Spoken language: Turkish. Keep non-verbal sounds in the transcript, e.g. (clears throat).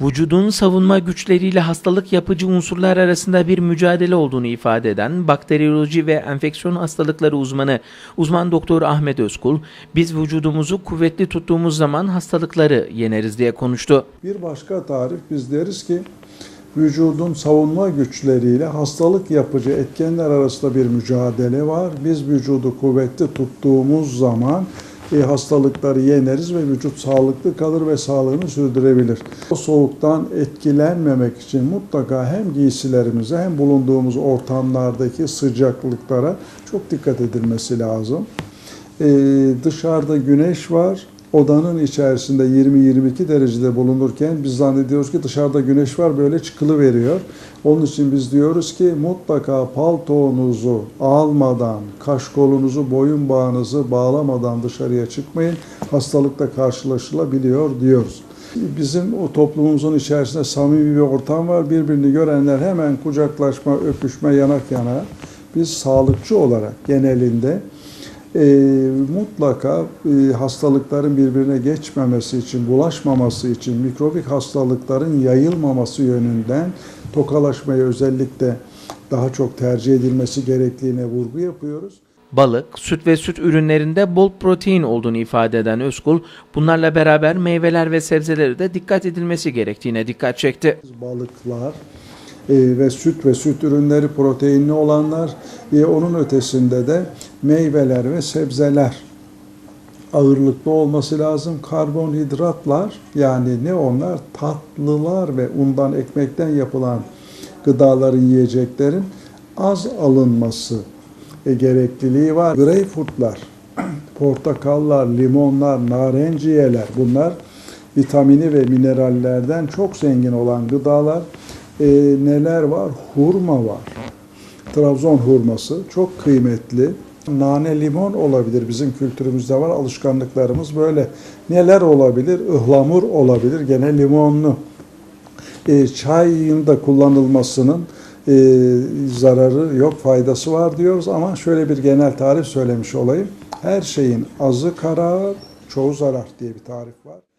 vücudun savunma güçleriyle hastalık yapıcı unsurlar arasında bir mücadele olduğunu ifade eden bakteriyoloji ve enfeksiyon hastalıkları uzmanı uzman doktor Ahmet Özkul, biz vücudumuzu kuvvetli tuttuğumuz zaman hastalıkları yeneriz diye konuştu. Bir başka tarif biz deriz ki vücudun savunma güçleriyle hastalık yapıcı etkenler arasında bir mücadele var. Biz vücudu kuvvetli tuttuğumuz zaman e, hastalıkları yeneriz ve vücut sağlıklı kalır ve sağlığını sürdürebilir. O soğuktan etkilenmemek için mutlaka hem giysilerimize hem bulunduğumuz ortamlardaki sıcaklıklara çok dikkat edilmesi lazım. Ee, dışarıda güneş var. Odanın içerisinde 20-22 derecede bulunurken biz zannediyoruz ki dışarıda güneş var böyle çıkılı veriyor. Onun için biz diyoruz ki mutlaka paltonuzu almadan, kaşkolunuzu, boyun bağınızı bağlamadan dışarıya çıkmayın. Hastalıkla karşılaşılabiliyor diyoruz. Bizim o toplumumuzun içerisinde samimi bir ortam var. Birbirini görenler hemen kucaklaşma, öpüşme, yanak yana. Biz sağlıkçı olarak genelinde e, mutlaka e, hastalıkların birbirine geçmemesi için, bulaşmaması için, mikrobik hastalıkların yayılmaması yönünden tokalaşmayı özellikle daha çok tercih edilmesi gerektiğine vurgu yapıyoruz. Balık, süt ve süt ürünlerinde bol protein olduğunu ifade eden Özkul, bunlarla beraber meyveler ve sebzelere de dikkat edilmesi gerektiğine dikkat çekti. Balıklar e, ve süt ve süt ürünleri proteinli olanlar ve onun ötesinde de meyveler ve sebzeler ağırlıklı olması lazım. Karbonhidratlar yani ne onlar? Tatlılar ve undan ekmekten yapılan gıdaların, yiyeceklerin az alınması e, gerekliliği var. Greyfurtlar, (clears throat) portakallar, limonlar, narenciyeler bunlar vitamini ve minerallerden çok zengin olan gıdalar. E, neler var? Hurma var. Trabzon hurması çok kıymetli. Nane limon olabilir. Bizim kültürümüzde var. Alışkanlıklarımız böyle. Neler olabilir? Ihlamur olabilir. Gene limonlu. E, çayın da kullanılmasının e, zararı yok, faydası var diyoruz ama şöyle bir genel tarif söylemiş olayım. Her şeyin azı karar, çoğu zarar diye bir tarif var.